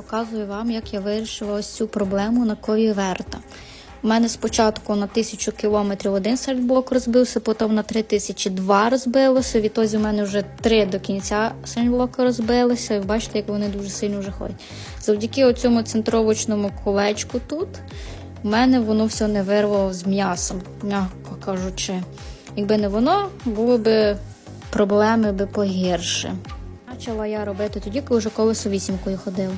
Показую вам, як я вирішила ось цю проблему на кові верта. У мене спочатку на 1000 кілометрів один сальтблок розбився, потім на 3000 два розбилося. Відтоді у мене вже три до кінця сальтблока розбилися. І бачите, як вони дуже сильно вже ходять. Завдяки оцьому центровочному колечку тут у мене воно все не вирвало з м'ясом, м'яко кажучи. Якби не воно, було б проблеми би погірше. Почала я робити тоді, коли вже колесо вісімкою ходила.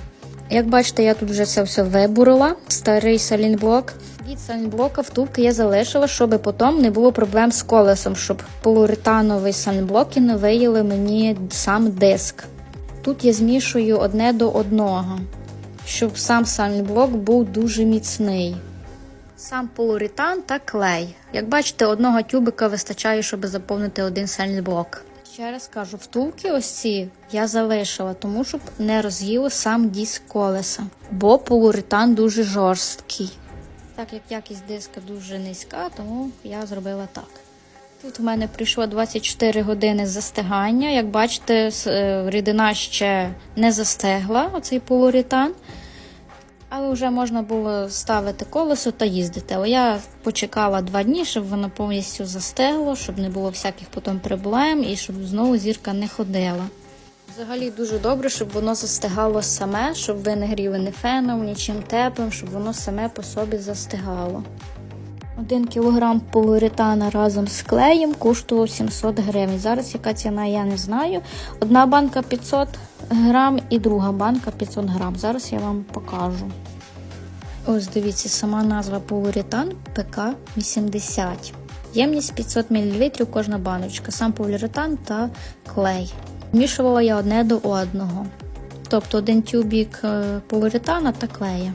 Як бачите, я тут вже це все вибурила, старий салінблок. Від салінблока втулки я залишила, щоб потім не було проблем з колесом, щоб полуретановий салінблок і не виїли мені сам диск. Тут я змішую одне до одного, щоб сам салінблок був дуже міцний. Сам полуретан та клей. Як бачите, одного тюбика вистачає, щоб заповнити один сальний-блок. Ще раз кажу, втулки ось ці я залишила, тому щоб не роз'їло сам диск колеса, бо полуретан дуже жорсткий. Так як якість диска дуже низька, тому я зробила так. Тут у мене прийшло 24 години застигання. Як бачите, е, рідина ще не застигла, оцей полуретан. Але вже можна було ставити колесо та їздити. Але я почекала два дні, щоб воно повністю застигло, щоб не було всяких потім проблем і щоб знову зірка не ходила. Взагалі дуже добре, щоб воно застигало саме, щоб ви не гріли не феном, нічим теплим, щоб воно саме по собі застигало. Один кілограм полуретана разом з клеєм коштував 700 гривень. Зараз яка ціна, я не знаю. Одна банка 500 грам і друга банка 500 грам. Зараз я вам покажу. Ось дивіться, сама назва полуретан ПК-80. Ємність 500 мл кожна баночка, сам поліуретан та клей. Вмішувала я одне до одного. Тобто один тюбік е, поліуретана та клея.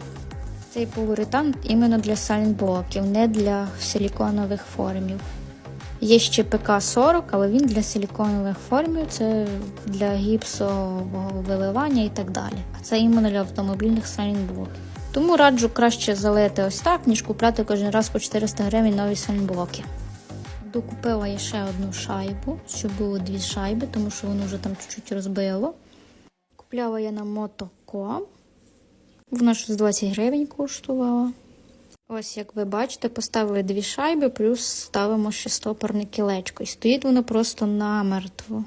Цей полуретан іменно для сальнблоків, не для силіконових формів. Є ще ПК-40, але він для силіконових формів, це для гіпсового виливання і так далі. А це іменно для автомобільних сальнблоків. Тому раджу краще залити ось так, ніж купляти кожен раз по 400 гривень нові сальнблоки. Докупила я ще одну шайбу, щоб було дві шайби, тому що воно вже там чуть-чуть розбило. Купляла я на мотоком. Вона щось 20 гривень коштувала. Ось, як ви бачите, поставили дві шайби, плюс ставимо ще стопорне кілечко. І стоїть воно просто намертво.